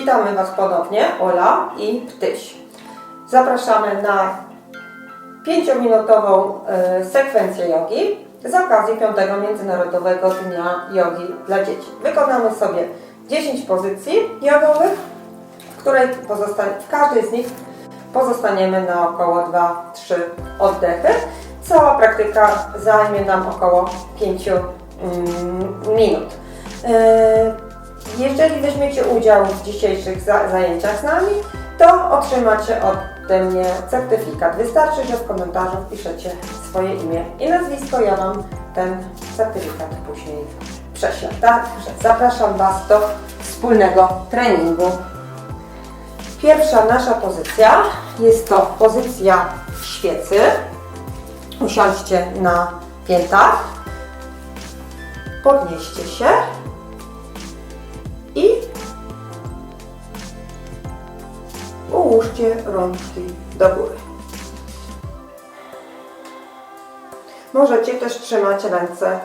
Witamy Was ponownie, Ola i Ptyś. Zapraszamy na 5-minutową e, sekwencję jogi z okazji 5 Międzynarodowego Dnia Jogi dla Dzieci. Wykonamy sobie 10 pozycji jogowych, w, której w każdej z nich pozostaniemy na około 2-3 oddechy. Cała praktyka zajmie nam około 5 mm, minut. Jeżeli weźmiecie udział w dzisiejszych za- zajęciach z nami, to otrzymacie ode mnie certyfikat. Wystarczy, że w komentarzu wpiszecie swoje imię i nazwisko. Ja Wam ten certyfikat później prześlę. Także zapraszam Was do wspólnego treningu. Pierwsza nasza pozycja jest to pozycja świecy. Usiądźcie na piętach, podnieście się ułóżcie rączki do góry. Możecie też trzymać ręce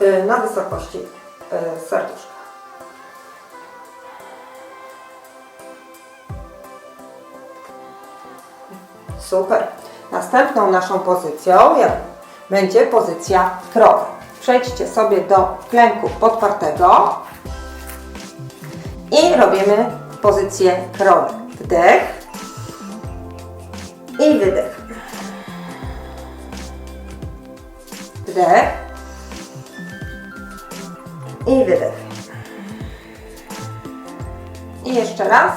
y, na wysokości y, serduszka. Super. Następną naszą pozycją będzie pozycja krowy. Przejdźcie sobie do klęku podpartego i robimy pozycję krowy. Wdech i wydech. Wdech i wydech. I jeszcze raz.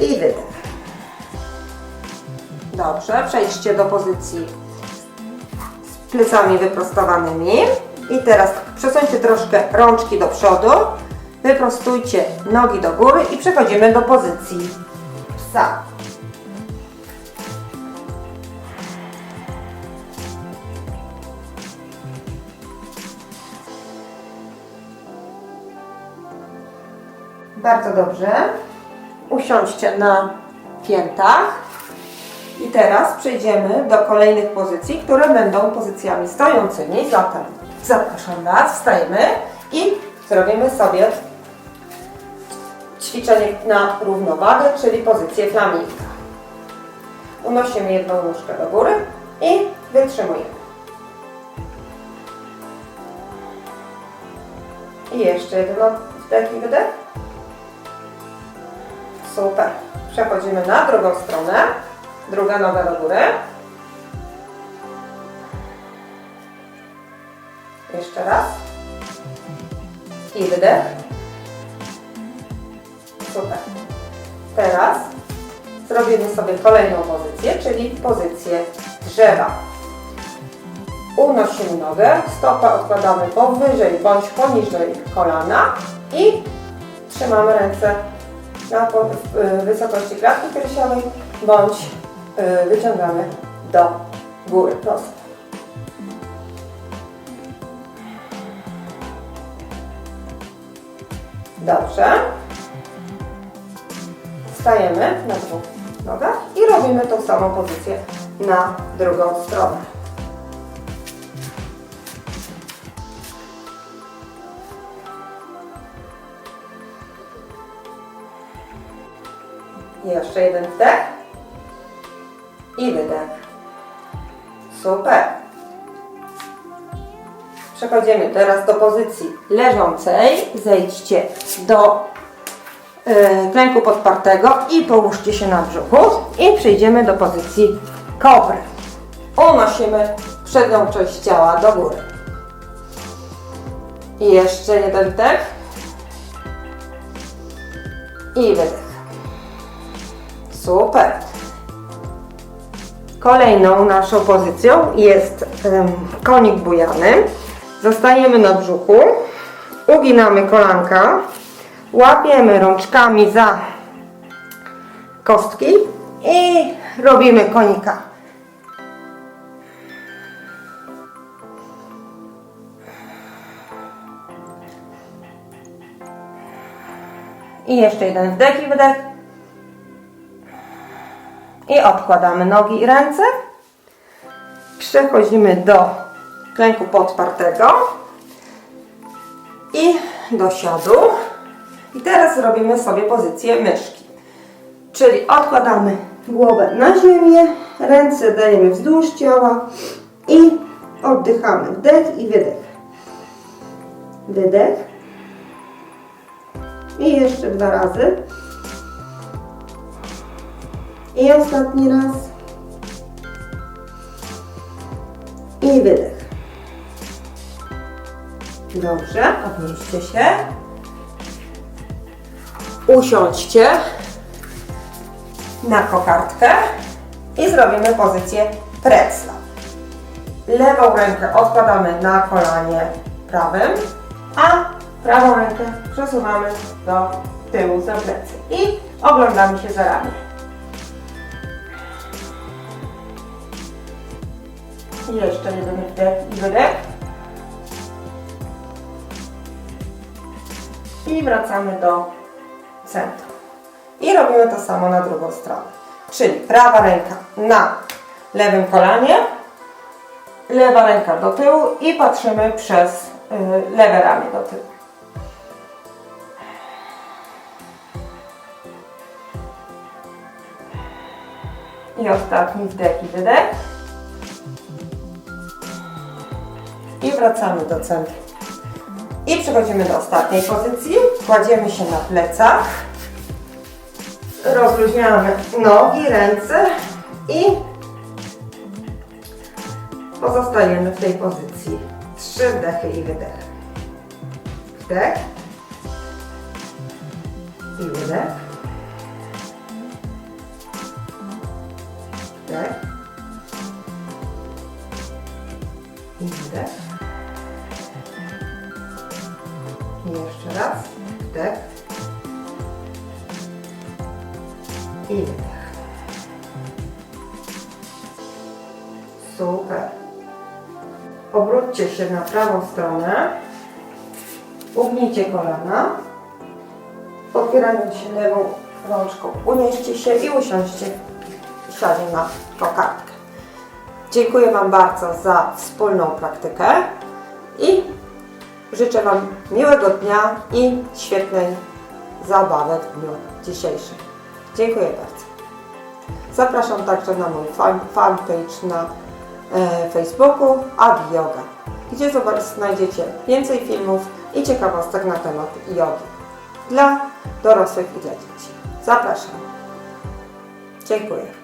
I wydech. Dobrze, przejdźcie do pozycji z plecami wyprostowanymi. I teraz przesuńcie troszkę rączki do przodu, wyprostujcie nogi do góry i przechodzimy do pozycji psa. Bardzo dobrze. Usiądźcie na piętach. I teraz przejdziemy do kolejnych pozycji, które będą pozycjami stojącymi. Zatem zapraszam Was, wstajemy i zrobimy sobie ćwiczenie na równowagę, czyli pozycję flaminga. Unosimy jedną nóżkę do góry i wytrzymujemy. I jeszcze jeden wdech i wydech. Super. Przechodzimy na drugą stronę. Druga noga do góry. Jeszcze raz. I wydech. Super. Teraz zrobimy sobie kolejną pozycję, czyli pozycję drzewa. Unosimy nogę, stopę odkładamy powyżej bądź poniżej kolana i trzymamy ręce na y, wysokości klatki piersiowej bądź y, wyciągamy do góry prosto. Dobrze. Stajemy na dwóch nogach i robimy tą samą pozycję na drugą stronę. Jeszcze jeden wdech i wydech. Super. Przechodzimy teraz do pozycji leżącej. Zejdźcie do klęku podpartego i połóżcie się na brzuchu. I przejdziemy do pozycji kobry. Unosimy przednią część ciała do góry. I jeszcze jeden wdech. I wydech. Super. Kolejną naszą pozycją jest konik bujany. Zostajemy na brzuchu, uginamy kolanka, łapiemy rączkami za kostki i robimy konika. I jeszcze jeden wdech i wydech. I odkładamy nogi i ręce. Przechodzimy do klęku podpartego i do siadu. I teraz robimy sobie pozycję myszki. Czyli odkładamy głowę na ziemię, ręce dajemy wzdłuż ciała i oddychamy. Wdech i wydech. Wydech. I jeszcze dwa razy. I ostatni raz. I wydech. Dobrze, podnieście się. Usiądźcie na kokardkę i zrobimy pozycję precla. Lewą rękę odkładamy na kolanie prawym, a prawą rękę przesuwamy do tyłu za plecy i oglądamy się za ramię. Jeszcze jeden wdech i wydech. I wracamy do. I robimy to samo na drugą stronę. Czyli prawa ręka na lewym kolanie, lewa ręka do tyłu i patrzymy przez y, lewe ramię do tyłu. I ostatni wdech i wydech. I wracamy do centrum. I przechodzimy do ostatniej pozycji. Kładziemy się na plecach. Rozluźniamy nogi, ręce i pozostajemy w tej pozycji. Trzy wdechy i wydech. Wdech i wydech. Wdech i wydech. I jeszcze raz. Wdech. I wydech. Super. Obróćcie się na prawą stronę. Ugnijcie kolana. Otwierając się lewą rączką, unieście się i usiądźcie w na kokardkę. Dziękuję Wam bardzo za wspólną praktykę i życzę Wam miłego dnia i świetnej zabawy w dniu dzisiejszym. Dziękuję bardzo. Zapraszam także na mój fan, fanpage na e, Facebooku Adi Yoga, gdzie znajdziecie więcej filmów i ciekawostek na temat jogi dla dorosłych i dla dzieci. Zapraszam. Dziękuję.